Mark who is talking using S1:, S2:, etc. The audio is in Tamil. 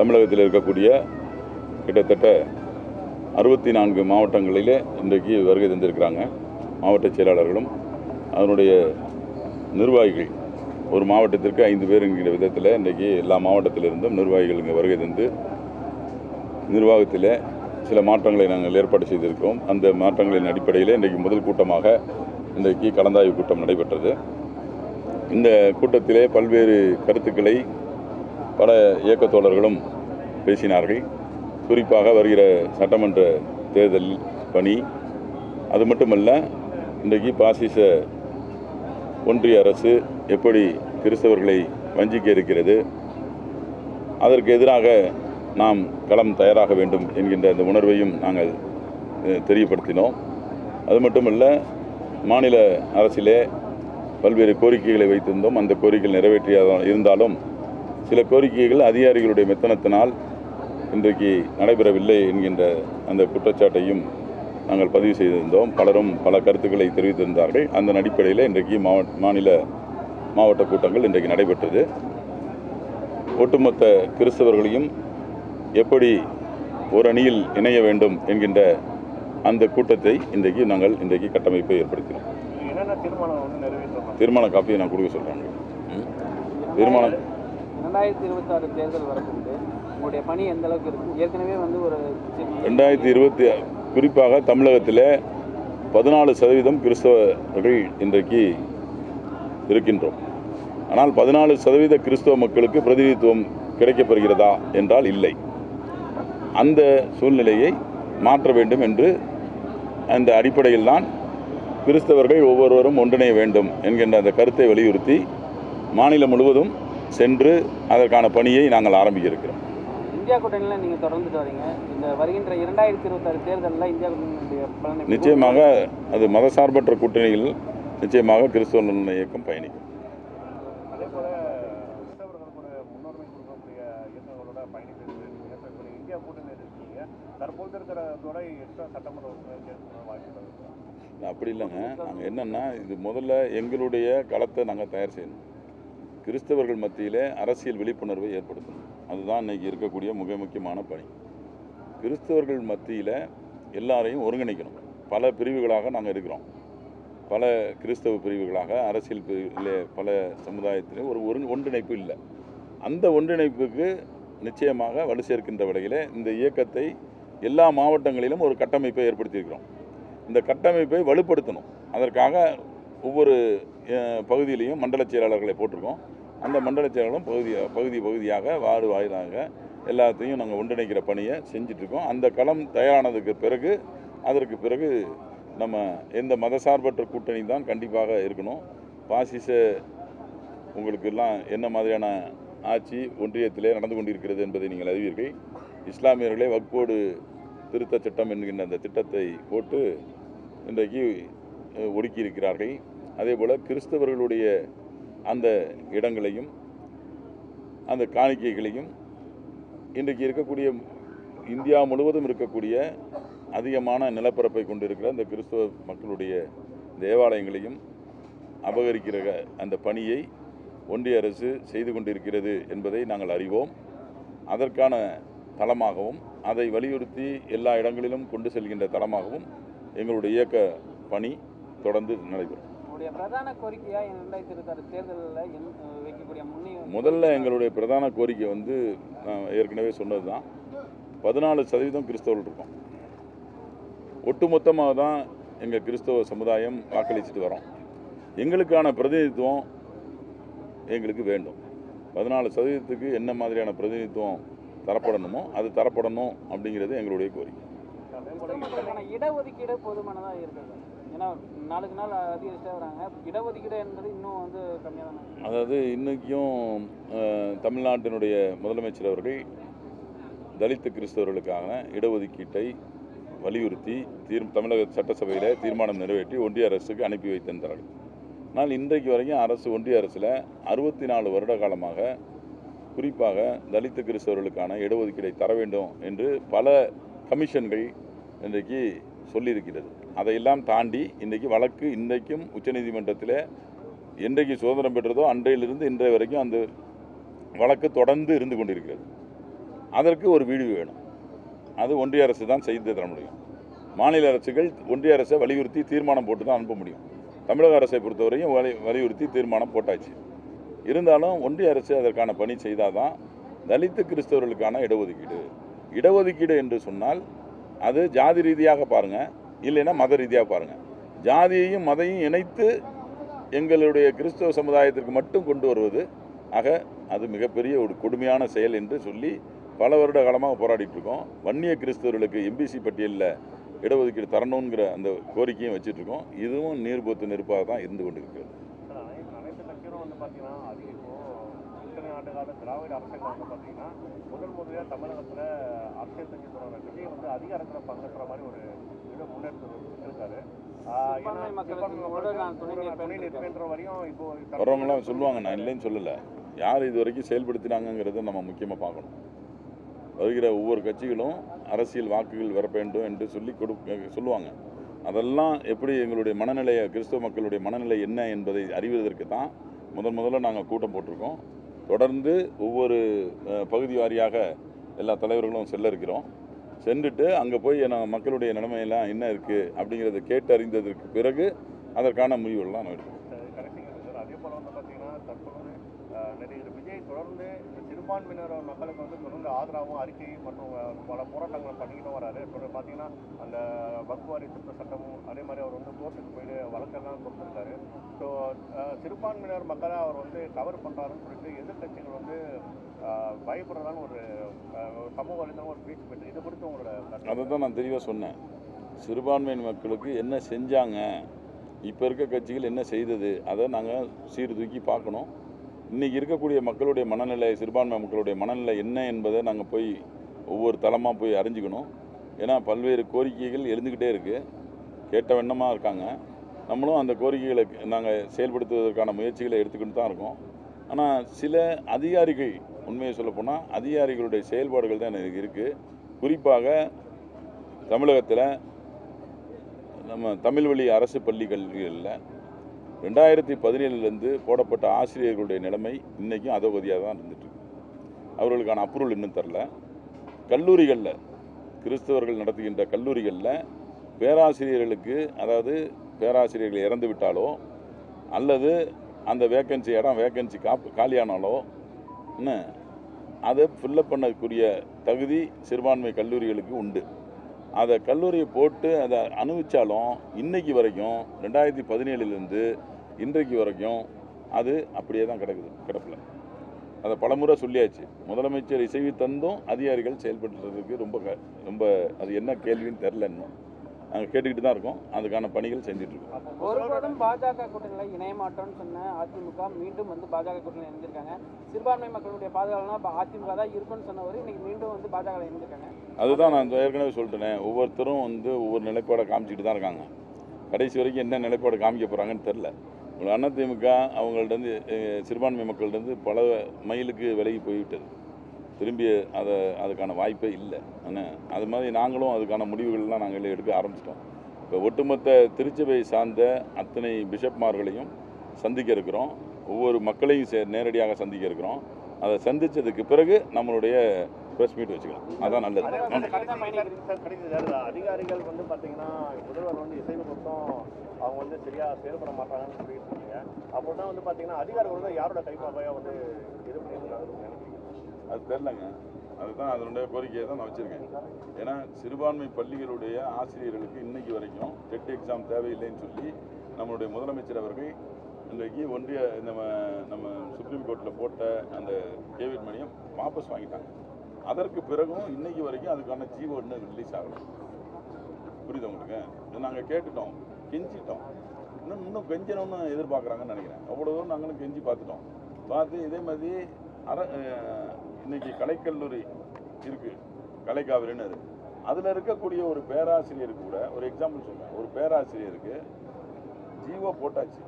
S1: தமிழகத்தில் இருக்கக்கூடிய கிட்டத்தட்ட அறுபத்தி நான்கு மாவட்டங்களிலே இன்றைக்கு வருகை தந்திருக்கிறாங்க. மாவட்ட செயலாளர்களும் அதனுடைய நிர்வாகிகள். ஒரு மாவட்டத்திற்கு ஐந்து பேர் என்கிற விதத்தில் இன்றைக்கி எல்லா மாவட்டத்திலிருந்தும் நிர்வாகிகள் இங்கே வருகை தந்து நிர்வாகத்தில் சில மாற்றங்களை நாங்கள் ஏற்பாடு செய்திருக்கோம் அந்த மாற்றங்களின் அடிப்படையில் இன்றைக்கு முதல் கூட்டமாக இன்றைக்கு கலந்தாய்வு கூட்டம் நடைபெற்றது. இந்த கூட்டத்திலே பல்வேறு கருத்துக்களை பல இயக்கத்தோழர்களும் பேசினார்கள். குறிப்பாக வருகிற சட்டமன்ற தேர்தல் பணி. அது மட்டுமல்ல இன்றைக்கு பாசிச ஒன்றிய அரசு எப்படி கிறிஸ்தவர்களை வஞ்சிக்க இருக்கிறது. அதற்கு எதிராக நாம் களம் தயாராக வேண்டும் என்கின்ற அந்த உணர்வையும் நாங்கள் தெரியப்படுத்தினோம். அது மட்டுமல்ல மாநில அரசிலே பல்வேறு கோரிக்கைகளை வைத்திருந்தோம். அந்த கோரிக்கைகள் நிறைவேற்றியதா இருந்தாலும் சில கோரிக்கைகள் அதிகாரிகளுடைய மெத்தனத்தினால் இன்றைக்கு நடைபெறவில்லை என்கின்ற அந்த குற்றச்சாட்டையும் நாங்கள் பதிவு செய்திருந்தோம். பலரும் பல கருத்துக்களை தெரிவித்திருந்தார்கள். அந்த அடிப்படையில் இன்றைக்கு மாவட்ட மாநில மாவட்ட கூட்டங்கள் இன்றைக்கு நடைபெற்றது. ஒட்டுமொத்த கிறிஸ்தவர்களையும் எப்படி ஒரு அணியில் இணைய வேண்டும் என்கின்ற அந்த கூட்டத்தை இன்றைக்கு நாங்கள் இன்றைக்கு கட்டமைப்பை ஏற்படுத்தினோம். தீர்மான காப்பியை நான் கொடுக்க சொல்கிறாங்க தீர்மானம்
S2: ரெண்டாயிரத்தி இருபத்தாறு தேர்தல் வரப்போகுது. உங்களுடைய பணி எந்த அளவுக்கு இருக்கும் ஏற்கனவே வந்து ஒரு
S1: ரெண்டாயிரத்தி இருபத்தி குறிப்பாக தமிழகத்தில் பதினாலு சதவீதம் கிறிஸ்தவர்கள் இன்றைக்கு இருக்கின்றோம். ஆனால் பதினாலு சதவீத கிறிஸ்தவ மக்களுக்கு பிரதிநிதித்துவம் கிடைக்கப்பெறுகிறதா என்றால் இல்லை. அந்த சூழ்நிலையை மாற்ற வேண்டும் என்று அந்த அடிப்படையில் தான் கிறிஸ்தவர்கள் ஒவ்வொருவரும் ஒன்றிணைய வேண்டும் என்கின்ற அந்த கருத்தை வலியுறுத்தி மாநிலம் முழுவதும் சென்று அதற்கான பணியை நாங்கள் ஆரம்பிக்க இருக்கிறோம்
S2: இந்தியா கூட்டணியில் நீங்கள் தொடர்ந்துட்டு வரீங்க. இந்த வருகின்ற இரண்டாயிரத்தி இருபத்தாறு தேர்தலில் இந்தியா கூட்டணியுடைய
S1: நிச்சயமாக அது மதசார்பற்ற கூட்டணியில் நிச்சயமாக கிறிஸ்தவ நலன இயக்கம் பயணிக்கும். அப்படி இல்லைங்க. நாங்கள் என்னென்னா இது முதல்ல எங்களுடைய களத்தை நாங்கள் தயார் செய்யணும். கிறிஸ்தவர்கள் மத்தியிலே அரசியல் விழிப்புணர்வை ஏற்படுத்தணும். அதுதான் இன்னைக்கு இருக்கக்கூடிய மிக முக்கியமான பணி. கிறிஸ்தவர்கள் மத்தியில் எல்லாரையும் ஒருங்கிணைக்கணும். பல பிரிவுகளாக நாங்கள் இருக்கிறோம். பல கிறிஸ்தவ பிரிவுகளாக அரசியல் பிரிவிலே பல சமுதாயத்திலே ஒரு ஒரு ஒன்றிணைப்பு இல்லை. அந்த ஒன்றிணைப்புக்கு நிச்சயமாக வலு சேர்க்கின்ற வகையில் இந்த இயக்கத்தை எல்லா மாவட்டங்களிலும் ஒரு கட்டமைப்பை ஏற்படுத்தியிருக்கிறோம். இந்த கட்டமைப்பை வலுப்படுத்தணும். அதற்காக ஒவ்வொரு பகுதியிலையும் மண்டல செயலாளர்களை போட்டிருக்கோம். அந்த மண்டல செயலாளரும் பகுதி பகுதி பகுதியாக வார்டு வாயிலாக எல்லாத்தையும் நாங்கள் ஒன்றிணைக்கிற பணியை செஞ்சிட்ருக்கோம். அந்த களம் தயாரானதுக்கு பிறகு அதற்கு பிறகு நம்ம எந்த மதசார்பற்ற கூட்டணி தான் கண்டிப்பாக இருக்கணும். பாசிச உங்களுக்கெல்லாம் என்ன மாதிரியான ஆட்சி ஒன்றியத்திலே நடந்து கொண்டிருக்கிறது என்பதை நீங்கள் அறிவீர்கள். இஸ்லாமியர்களே வக்போடு திருத்த சட்டம் என்கின்ற அந்த திட்டத்தை போட்டு இன்றைக்கு ஒடுக்கியிருக்கிறார்கள். அதே போல் கிறிஸ்தவர்களுடைய அந்த இடங்களையும் அந்த காணிக்கைகளையும் இன்றைக்கு இருக்கக்கூடிய இந்தியா முழுவதும் இருக்கக்கூடிய அதிகமான நிலப்பரப்பை கொண்டிருக்கிற அந்த கிறிஸ்தவ மக்களுடைய தேவாலயங்களையும் அபகரிக்கிற அந்த பணியை ஒன்றிய அரசு செய்து கொண்டிருக்கிறது என்பதை நாங்கள் அறிவோம். அதற்கான தளமாகவும் அதை வலியுறுத்தி எல்லா இடங்களிலும் கொண்டு செல்கின்ற தளமாகவும் எங்களுடைய இயக்க பணி தொடர்ந்து நடைபெறும்.
S2: உங்களுடைய பிரதான கோரிக்கையாக இரண்டாயிரத்தி இருபத்தாறு தேர்தலில் வைக்கக்கூடிய முன்னே
S1: முதல்ல எங்களுடைய பிரதான கோரிக்கை வந்து நான் ஏற்கனவே சொன்னது தான். பதினாலு சதவீதம் கிறிஸ்தவர்கள் இருக்கோம். ஒட்டுமொத்தமாக தான் எங்கள் கிறிஸ்தவ சமுதாயம் வாக்களிச்சுட்டு வரோம். எங்களுக்கான பிரதிநிதித்துவம் எங்களுக்கு வேண்டும். பதினாலு சதவீதத்துக்கு என்ன மாதிரியான பிரதிநிதித்துவம் தரப்படணுமோ அது தரப்படணும் அப்படிங்கிறது எங்களுடைய கோரிக்கை.
S2: இடஒதுக்கீடு போதுமானதாக இருக்குது ஏன்னா நாளுக்கு நாள் அதிகரிச்சுட்டே வராங்க. இடஒதுக்கீடு என்பது இன்னும் வந்து கம்மியாக தானே
S1: அதாவது இன்றைக்கும் தமிழ்நாட்டினுடைய முதலமைச்சர் அவர்கள் தலித்து கிறிஸ்தவர்களுக்கான இடஒதுக்கீட்டை வலியுறுத்தி தீர் தமிழக சட்டசபையில் தீர்மானம் நிறைவேற்றி ஒன்றிய அரசுக்கு அனுப்பி வைத்திருந்தார்கள். ஆனால் இன்றைக்கு வரைக்கும் அரசு ஒன்றிய அரசில் அறுபத்தி நாலு வருட காலமாக குறிப்பாக தலித்து கிறிஸ்தவர்களுக்கான இடஒதுக்கீடை தர வேண்டும் என்று பல கமிஷன்கள் இன்றைக்கு சொல்லியிருக்கிறது. அதையெல்லாம் தாண்டி இன்றைக்கு வழக்கு இன்றைக்கும் உச்சநீதிமன்றத்தில் என்றைக்கு சுதந்திரம் பெற்றதோ அன்றையிலிருந்து இன்றைய வரைக்கும் அந்த வழக்கு தொடர்ந்து இருந்து கொண்டிருக்கிறது. அதற்கு ஒரு வீடு வேணும். அது ஒன்றிய அரசு தான் செய்து தர முடியும். மாநில அரசுகள் ஒன்றிய அரசை வலியுறுத்தி தீர்மானம் போட்டு தான் அனுப்ப முடியும். தமிழக அரசை பொறுத்தவரையும் வலி வலியுறுத்தி தீர்மானம் போட்டாச்சு. இருந்தாலும் ஒன்றிய அரசு அதற்கான பணி செய்தால் தான் தலித்து கிறிஸ்தவர்களுக்கான இடஒதுக்கீடு. இடஒதுக்கீடு என்று சொன்னால் அது ஜாதி ரீதியாக பாருங்கள் இல்லைன்னா மத ரீதியாக பாருங்கள் ஜாதியையும் மதையும் இணைத்து எங்களுடைய கிறிஸ்தவ சமுதாயத்திற்கு மட்டும் கொண்டு வருவது ஆக அது மிகப்பெரிய ஒரு கொடுமையான செயல் என்று சொல்லி பல வருட காலமாக போராடிட்டு இருக்கோம். வன்னிய கிறிஸ்தவர்களுக்கு எம்பிசி பட்டியலில் இடஒதுக்கீடு தரணுங்கிற அந்த கோரிக்கையும் வச்சுட்ருக்கோம் இதுவும் நீர்போத்து நெருப்பாக தான் இருந்து கொண்டிருக்கிறது.
S3: சார், அனைத்து அனைத்து கட்சிகளும் வந்து பார்த்தீங்கன்னா அதிக இப்போ இத்தனை ஆண்டு கால திராவிட அரசியல் வந்து பார்த்தீங்கன்னா முதல் முறையாக தமிழகத்தில் அரசியல் தொடர்ந்த விஜய் வந்து அதிகாரத்தில் பங்கேற்ற மாதிரி ஒரு இதை முன்னெடுத்து இப்போ
S1: வர்றவங்களாம் சொல்லுவாங்க நான் இல்லைன்னு சொல்லலை. யார் இது வரைக்கும் செயல்படுத்தினாங்கங்கிறத நம்ம முக்கியமாக பார்க்கணும். வருகிற ஒவ்வொரு கட்சிகளும் அரசியல் வாக்குகள் வர வேண்டும் என்று சொல்லி கொடு சொல்லுவாங்க. அதெல்லாம் எப்படி எங்களுடைய மனநிலையை கிறிஸ்தவ மக்களுடைய மனநிலை என்ன என்பதை அறிவதற்கு தான் முதன் முதல்ல நாங்கள் கூட்டம் போட்டிருக்கோம். தொடர்ந்து ஒவ்வொரு பகுதி வாரியாக எல்லா தலைவர்களும் செல்ல இருக்கிறோம் சென்றுட்டு அங்கே போய் நான் மக்களுடைய நிலைமையெல்லாம் என்ன இருக்குது அப்படிங்கிறத கேட்டு அறிந்ததற்கு பிறகு அதற்கான முடிவுகள்லாம் நான் எடுப்போம்.
S3: கடைசி சார். அதே போல் வந்து பார்த்தீங்கன்னா தற்போது ஆஹ், நடிகர் விஜய் தொடர்ந்து சிறுபான்மையினர் மக்களுக்கு வந்து தொடர்ந்து ஆதரவும் அறிக்கை மற்றும் பல போராட்டங்களை பண்ணிக்கிட்டு வராரு. இப்போ பார்த்தீங்கன்னா அந்த வக்குவாரி திருத்த சட்டமும் அதே மாதிரி அவர் வந்து கோர்ட்டுக்கு போயிட்டு வழக்கெல்லாம் கொடுத்துருக்காரு. ஸோ சிறுபான்மையினர் மக்களை அவர் வந்து கவர் பண்ணுறாருன்னு சொல்லிட்டு எதிர்கட்சிகள் வந்து ஆஹ், பயப்படுறதான்னு ஒரு சமூக வலைதளம் ஒரு பேச்சு பெற்று இதை குறித்து உங்களோட
S1: அதை தான் நான் தெளிவாக சொன்னேன். சிறுபான்மையின் மக்களுக்கு என்ன செஞ்சாங்க இப்போ இருக்க கட்சிகள் என்ன செய்தது அதை நாங்கள் சீர்தூக்கி பார்க்கணும். இன்றைக்கி இருக்கக்கூடிய மக்களுடைய மனநிலை சிறுபான்மை மக்களுடைய மனநிலை என்ன என்பதை நாங்கள் போய் ஒவ்வொரு தளமாக போய் அறிஞ்சுக்கணும். ஏன்னா பல்வேறு கோரிக்கைகள் எழுந்துக்கிட்டே இருக்குது கேட்ட வண்ணமாக இருக்காங்க. நம்மளும் அந்த கோரிக்கைகளை நாங்கள் செயல்படுத்துவதற்கான முயற்சிகளை எடுத்துக்கிட்டு தான் இருக்கோம். ஆனால் சில அதிகாரிகள் உண்மையை சொல்லப்போனால் அதிகாரிகளுடைய செயல்பாடுகள் தான் எனக்கு இருக்குது குறிப்பாக தமிழகத்தில் நம்ம தமிழ் வழி அரசு பள்ளி கல்விகளில் ரெண்டாயிரத்தி பதினேழுலேருந்து போடப்பட்ட ஆசிரியர்களுடைய நிலைமை இன்றைக்கும் அதோகதியாக தான் இருந்துகிட்ருக்கு அவர்களுக்கான அப்ரூவல் இன்னும் தரல. கல்லூரிகளில் கிறிஸ்தவர்கள் நடத்துகின்ற கல்லூரிகளில் பேராசிரியர்களுக்கு அதாவது பேராசிரியர்கள் இறந்து விட்டாலோ அல்லது அந்த வேக்கன்சி இடம் வேக்கன்சி காப்பு காலியானாலோ என்ன? அதை ஃபில்லப் பண்ணக்கூடிய தகுதி சிறுபான்மை கல்லூரிகளுக்கு உண்டு. அதை கல்லூரியை போட்டு அதை அனுபவிச்சாலும் இன்றைக்கு வரைக்கும் ரெண்டாயிரத்தி பதினேழுலேருந்து இன்றைக்கு வரைக்கும் அது அப்படியே தான் கிடக்குது கிடப்பில். அதை பலமுறை சொல்லியாச்சு. முதலமைச்சர் இசைவி தந்தும் அதிகாரிகள் செயல்பட்டுறதுக்கு ரொம்ப க- ரொம்ப அது என்ன கேள்வின்னு தெரில இன்னும் நாங்கள் கேட்டுக்கிட்டு தான் இருக்கோம். அதுக்கான பணிகள்
S3: முதல்வர்
S2: ஒருபோதும் பாஜக கூட்டணியில் இணைய மாட்டோம்னு சொன்ன அதிமுக மீண்டும் வந்து பாஜக கூட்டணியில் இணைஞ்சிருக்காங்க. சிறுபான்மை மக்களுடைய பாதுகாப்புனா இப்போ அதிமுக தான் இருக்குன்னு சொன்னவர் இன்னைக்கு மீண்டும் வந்து பாஜக இணைஞ்சிருக்காங்க.
S1: அதுதான் நான் ஏற்கனவே சொல்லிட்டேனே ஒவ்வொருத்தரும் வந்து ஒவ்வொரு நிலைப்பாடை காமிச்சிட்டு தான் இருக்காங்க. கடைசி வரைக்கும் என்ன நிலைப்பாடு காமிக்க போகிறாங்கன்னு தெரில அதிமுக அவங்கள்ட்டேருந்து அஹ், சிறுபான்மை மக்கள்கிட்டருந்து பல மைலுக்கு விலகி போய்விட்டது. திரும்பி அதை அதுக்கான வாய்ப்பே இல்லை. ஆனால் அது மாதிரி நாங்களும் அதுக்கான முடிவுகள்லாம் நாங்கள் எடுக்க ஆரம்பிச்சிட்டோம். இப்போ ஒட்டுமொத்த திருச்சபை சார்ந்த அத்தனை பிஷப்மார்களையும் சந்திக்க இருக்கிறோம். ஒவ்வொரு மக்களையும் சே நேரடியாக சந்திக்க இருக்கிறோம். அதை சந்தித்ததுக்கு பிறகு நம்மளுடைய ப்ரெஸ் மீட் வச்சுக்கலாம். அதான் நல்லது.
S3: அதிகாரிகள் வந்து பார்த்தீங்கன்னா முதல்வர் வந்து இசைவு கொடுத்தோம் அவங்க வந்து சரியா செயல்பட மாட்டாங்கன்னு சொல்லிட்டு இருக்கீங்க. அப்போ தான் வந்து பார்த்தீங்கன்னா அதிகாரிகள் வந்து யாரோட கைப்பாவையாக வந்து
S1: அது தெரிலங்க அதுதான் அதனுடைய கோரிக்கையை தான் நான் வச்சுருக்கேன். ஏன்னா சிறுபான்மை பள்ளிகளுடைய ஆசிரியர்களுக்கு இன்னைக்கு வரைக்கும் டெட் எக்ஸாம் தேவையில்லைன்னு சொல்லி நம்மளுடைய முதலமைச்சர் அவர்கள் இன்றைக்கு ஒன்றிய நம்ம நம்ம சுப்ரீம் கோர்ட்டில் போட்ட அந்த கேவிட் மணியம் வாபஸ் வாங்கிட்டாங்க. அதற்கு பிறகும் இன்னைக்கு வரைக்கும் அதுக்கான ஜீவோ இன்னும் ரிலீஸ் ஆகலை. புரியுது உங்களுக்கு? இது நாங்கள் கேட்டுட்டோம். கெஞ்சிட்டோம். இன்னும் இன்னும் கெஞ்சணும்னு எதிர்பார்க்குறாங்கன்னு நினைக்கிறேன். அவ்வளோ தூரம் நாங்களும் கெஞ்சி பார்த்துட்டோம். பார்த்து இதே மாதிரி அர இன்னைக்கு கலைக்கல்லூரி இருக்குது கலைக்காவிரின்னு அது. அதில் இருக்கக்கூடிய ஒரு பேராசிரியர் கூட ஒரு எக்ஸாம்பிள் சொல்கிறேன் ஒரு பேராசிரியருக்கு ஜீவோ போட்டாச்சு.